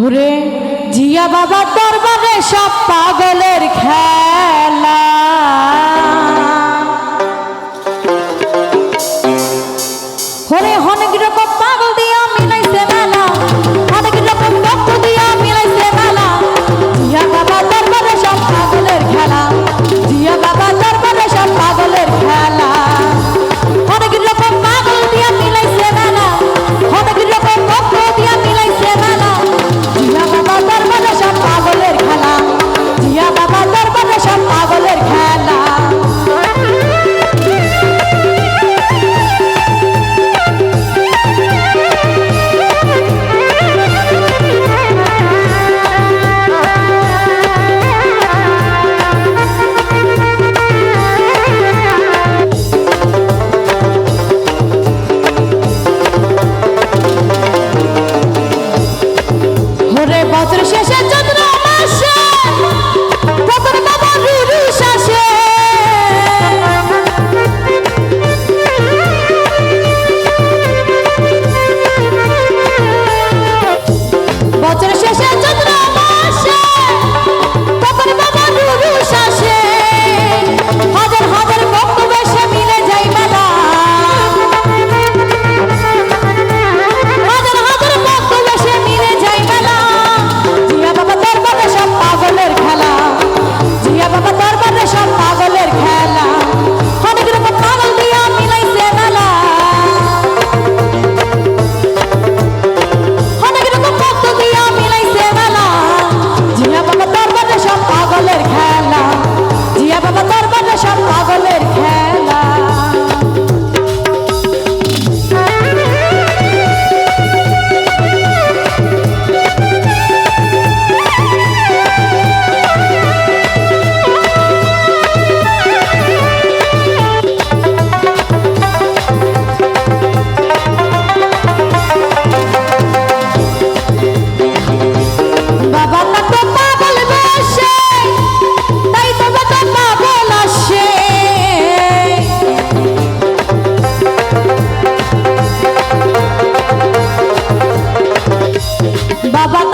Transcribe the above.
ওরে জিয়া বাবা দরবারে সব পাগলের খেলা। বাবা